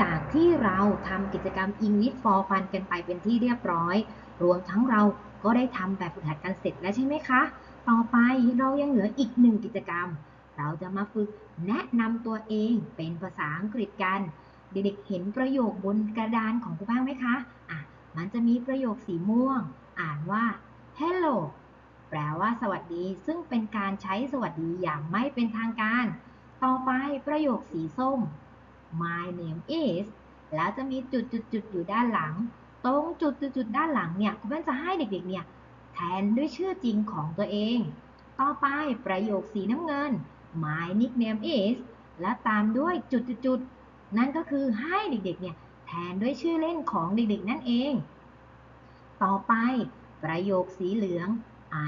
จากที่เราทำกิจกรรม English for Fun กันไปเป็นที่เรียบร้อย รวมทั้งเราก็ได้ทำแบบฝึกหัดกันเสร็จแล้วใช่ไหมคะ ต่อไปเรายังเหลืออีกหนึ่งกิจกรรม เราจะมาฝึกแนะนำตัวเองเป็นภาษาอังกฤษกัน เด็กๆเห็นประโยคบนกระดานของครูบ้างไหมคะอะมันจะมีประโยคสีม่วง อ่านว่า hello แปลว่าสวัสดี ซึ่งเป็นการใช้สวัสดีอย่างไม่เป็นทางการ ต่อไปประโยคสีส้ม my name is แล้วจะมีจุดจุดจุดๆๆอยู่ด้านหลัง ตรงจุดจุดจุดๆๆด้านหลังเนี่ยคุณแม่จะให้เด็กๆเนี่ยแทนด้วยชื่อจริงของตัวเอง ต่อไปประโยคสีน้ำเงิน my nickname is และตามด้วยจุดจุดจุดๆนั่นก็คือให้เด็กๆเนี่ยแทนด้วยชื่อเล่นของเด็กๆนั่นเอง ต่อไปประโยคสีเหลือง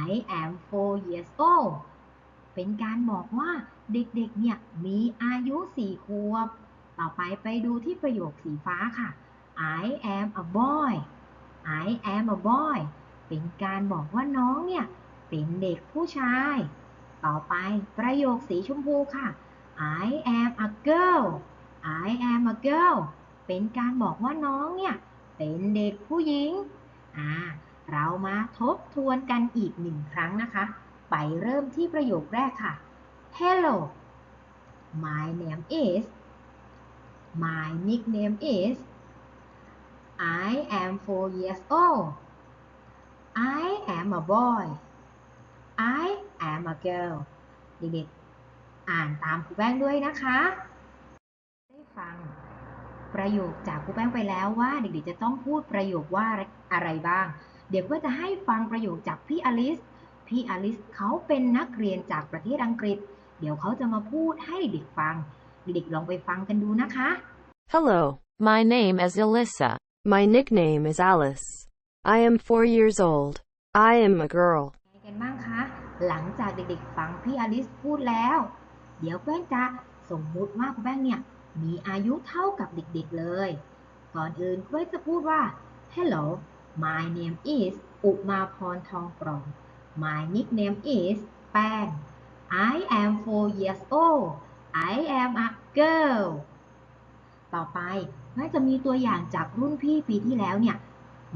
I am four years old เป็นการบอกว่าเด็กๆ เนี่ยมีอายุ 4 ขวบ ต่อไปไปดูที่ประโยคสีฟ้าค่ะ I am a boy I am a boy เป็นการบอกว่าน้องเนี่ย เป็นเด็กผู้ชาย ต่อไปประโยคสีชมพูค่ะ I am a girl I am a girl เป็นการบอกว่าน้องเนี่ย เป็นเด็กผู้หญิง อ่า เรามาทบทวนกันอีกหนึ่งครั้งนะคะ ไปเริ่มที่ประโยคแรกค่ะ Hello my name is my nickname is I am four years old I am a boy I am a girl เด็กๆอ่านตามครูแป้งด้วยนะคะ ได้ฟังประโยคจากครูแป้งไปแล้วว่าเด็กๆจะต้องพูดประโยคว่าอะไรบ้าง เดี๋ยวก็จะให้ฟังประโยคจากพี่อลิส พี่อลิสเขาเป็นนักเรียนจากประเทศอังกฤษ เดี๋ยวเขาจะมาพูดให้เด็กๆฟัง เด็กๆลองไปฟังกันดูนะคะ Hello, my name is Alyssa. My nickname is Alice. I am four years old. I am a girl. ไงกันบ้างคะหลังจากเด็กๆฟังพี่อลิสพูดแล้ว เดี๋ยวแป้งจะสมมุติว่าคุณแป้งเนี่ยมีอายุเท่ากับเด็กๆเลย ก่อนอื่นแป้งจะพูดว่า Hello my name is อุมาพรทองปรอง My nickname is แป้ง I am four years old I am a girl ต่อไปแม่จะมีตัวอย่างจากรุ่นพี่ปีที่แล้วเนี่ย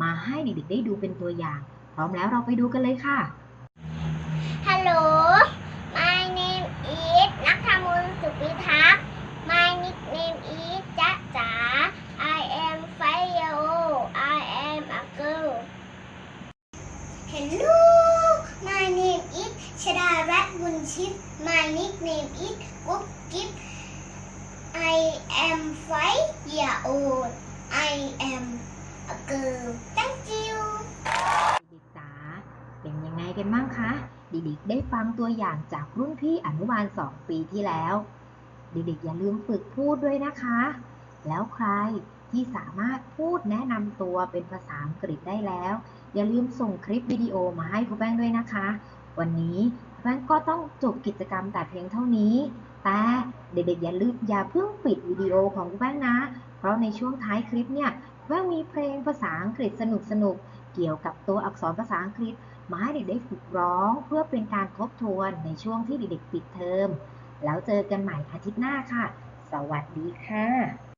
มาให้เด็กๆได้ดูเป็นตัวอย่าง พร้อมแล้วเราไปดูกันเลยค่ะ Hello my name is นักธมุนสุพิทักษ์ My nickname is จ๊ะจ๋า I am five year old I am a girl Hello my name is ชดารัตน์บุญชิต My nickname is กุ๊บกิ๊ บ I am five year old I am a girl Thank you เด็กๆจ๋าเป็นยังไงกันบ้างคะเด็กๆได้ฟังตัวอย่างจากรุ่นพี่อนุบาล2ปีที่แล้ว เด็กๆอย่าลืมฝึกพูดด้วยนะคะ แล้วใครที่สามารถพูดแนะนำตัวเป็นภาษาอังกฤษได้แล้ว อย่าลืมส่งคลิปวิดีโอมาให้ครูแป้งด้วยนะคะ วันนี้ครูแป้งก็ต้องจบกิจกรรมแต่เพียงเท่านี้ แต่เด็กๆอย่าลืมอย่าเพิ่งปิดวิดีโอของครูแป้งนะ เพราะในช่วงท้ายคลิปเนี่ยแป้งมีเพลงภาษาอังกฤษสนุกๆเกี่ยวกับตัวอักษรภาษาอังกฤษ มาให้เด็กได้ฝึกร้องเพื่อเป็นการทบทวนในช่วงที่เด็กๆปิดเทอม แล้วเจอกันใหม่อาทิตย์หน้าค่ะ สวัสดีค่ะ